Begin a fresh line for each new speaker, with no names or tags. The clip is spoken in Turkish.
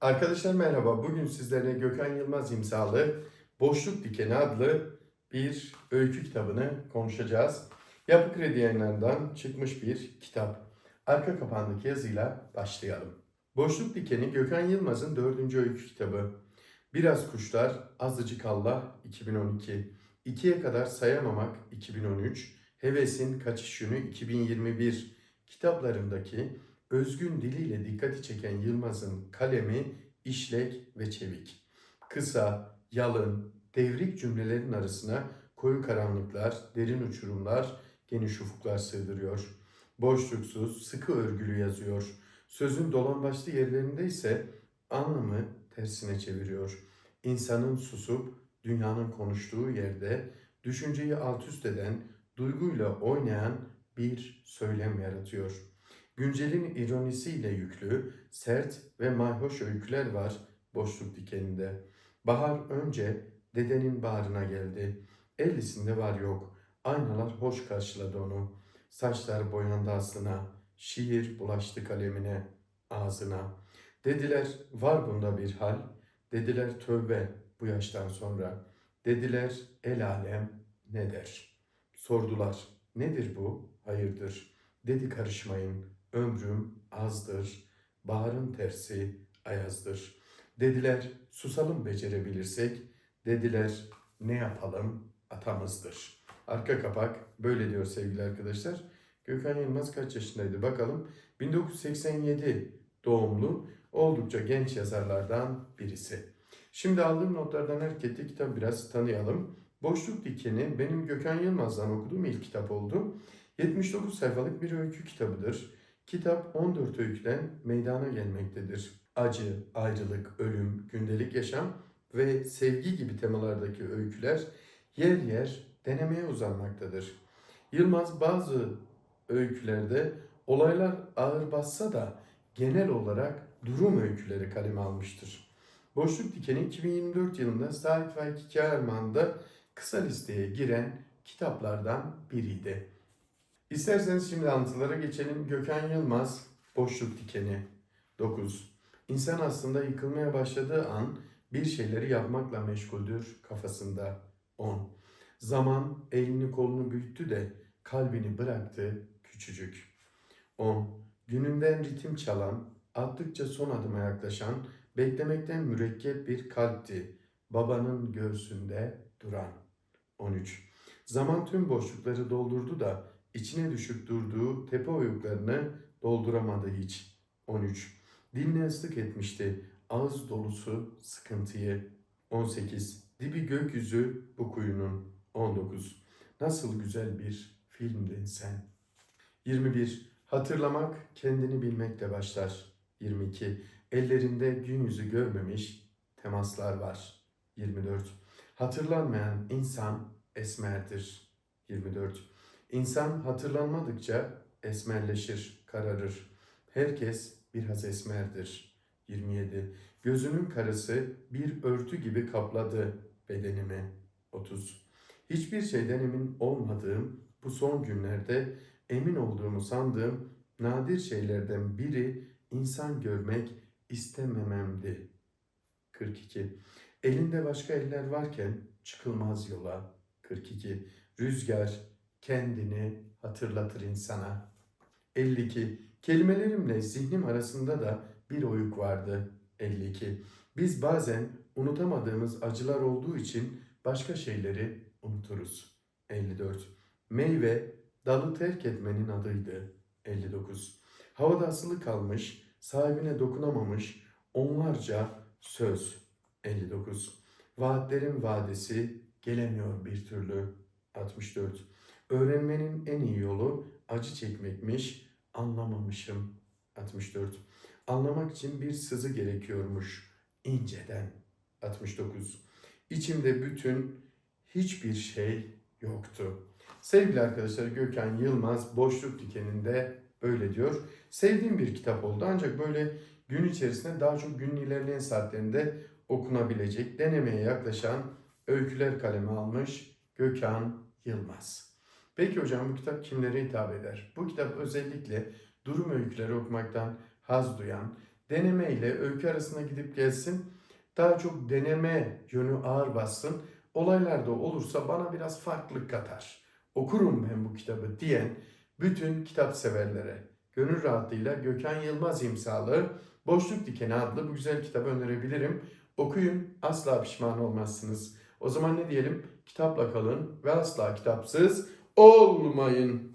Arkadaşlar merhaba. Bugün sizlerle Gökhan Yılmaz imzalı Boşluk Dikeni adlı bir öykü kitabını konuşacağız. Yapı Kredi yayınlarından çıkmış bir kitap. Arka kapağındaki yazıyla başlayalım. Boşluk Dikeni Gökhan Yılmaz'ın dördüncü öykü kitabı. Biraz Kuşlar, Azıcık Allah 2012, İkiye Kadar Sayamamak 2013, Heves'in Kaçış Yönü 2021 kitaplarındaki özgün diliyle dikkati çeken Yılmaz'ın kalemi işlek ve çevik. Kısa, yalın, devrik cümlelerin arasına koyu karanlıklar, derin uçurumlar, geniş ufuklar sığdırıyor. Boşluksuz, sıkı örgülü yazıyor. Sözün dolambaçlı yerlerinde ise anlamı tersine çeviriyor. İnsanın susup dünyanın konuştuğu yerde düşünceyi alt üst eden, duyguyla oynayan bir söylem yaratıyor. Güncelin ironisiyle yüklü, sert ve mayhoş öyküler var boşluk dikeninde. Bahar önce dedenin bağrına geldi. Ellisinde var yok. Aynalar hoş karşıladı onu. Saçlar boyandı aslına. Şiir bulaştı kalemine, ağzına. Dediler var bunda bir hal. Dediler tövbe bu yaştan sonra. Dediler el alem ne der? Sordular nedir bu? Hayırdır? Dedi karışmayın. Ömrüm azdır. Baharın tersi ayazdır. Dediler susalım becerebilirsek. Dediler ne yapalım atamızdır. Arka kapak böyle diyor sevgili arkadaşlar. Gökhan Yılmaz kaç yaşındaydı bakalım. 1987 doğumlu oldukça genç yazarlardan birisi. Şimdi aldığım notlardan hareketle kitabı biraz tanıyalım. Boşluk Dikeni benim Gökhan Yılmaz'dan okuduğum ilk kitap oldu. 79 sayfalık bir öykü kitabıdır. Kitap 14 öyküden meydana gelmektedir. Acı, ayrılık, ölüm, gündelik yaşam ve sevgi gibi temalardaki öyküler yer yer denemeye uzanmaktadır. Yılmaz bazı öykülerde olaylar ağır bassa da genel olarak durum öyküleri kaleme almıştır. Boşluk Dikeni 2024 yılında Sait Faik Hikaye kısa listeye giren kitaplardan biriydi. İsterseniz şimdi anlatılara geçelim. Gökhan Yılmaz, Boşluk Dikeni 9. İnsan aslında yıkılmaya başladığı an bir şeyleri yapmakla meşguldür kafasında 10. Zaman elini kolunu büyüttü de kalbini bıraktı küçücük. 10. Gününden ritim çalan, attıkça son adıma yaklaşan, beklemekten mürekkep bir kalpti. Babanın göğsünde duran. 13. Zaman tüm boşlukları doldurdu da içine düşüp durduğu tepe oyuklarını dolduramadı hiç. 13. Diline ıslık etmişti ağız dolusu sıkıntıyı. 18. Dibi gökyüzü bu kuyunun. 19. Nasıl güzel bir filmdin sen. 21. Hatırlamak kendini bilmekle başlar. 22. Ellerinde gün yüzü görmemiş temaslar var. 24. Hatırlanmayan insan esmerdir. 24. İnsan hatırlanmadıkça esmerleşir, kararır. Herkes biraz esmerdir. 27. Gözünün karası bir örtü gibi kapladı bedenimi. 30. Hiçbir şeyden emin olmadığım bu son günlerde emin olduğumu sandığım nadir şeylerden biri insan görmek istemememdi. 42. Elinde başka eller varken çıkılmaz yola. 42. Rüzgar kendini hatırlatır insana. 52. Kelimelerimle zihnim arasında da bir oyuk vardı. 52. Biz bazen unutamadığımız acılar olduğu için başka şeyleri unuturuz. 54. Meyve dalı terk etmenin adıydı. 59. Havada asılı kalmış, sahibine dokunamamış onlarca söz. 59. Vaatlerin vadesi gelemiyor bir türlü. 64. Öğrenmenin en iyi yolu acı çekmekmiş, anlamamışım. 64. Anlamak için bir sızı gerekiyormuş, inceden. 69. İçimde bütün hiçbir şey yoktu. Sevgili arkadaşlar Gökhan Yılmaz Boşluk Dikeni'nde böyle diyor. Sevdiğim bir kitap oldu ancak böyle gün içerisinde daha çok günün ilerleyen saatlerinde okunabilecek, denemeye yaklaşan öyküler kaleme almış Gökhan Yılmaz. Peki hocam bu kitap kimlere hitap eder? Bu kitap özellikle durum öyküleri okumaktan haz duyan, deneme ile öykü arasında gidip gelsin. Daha çok deneme yönü ağır bassın. Olaylarda olursa bana biraz farklılık katar. Okurum ben bu kitabı diyen bütün kitap severlere gönül rahatlığıyla Gökhan Yılmaz imzalı Boşluk Dikeni adlı bu güzel kitabı önerebilirim. Okuyun asla pişman olmazsınız. O zaman ne diyelim? Kitapla kalın ve asla kitapsız olmayın.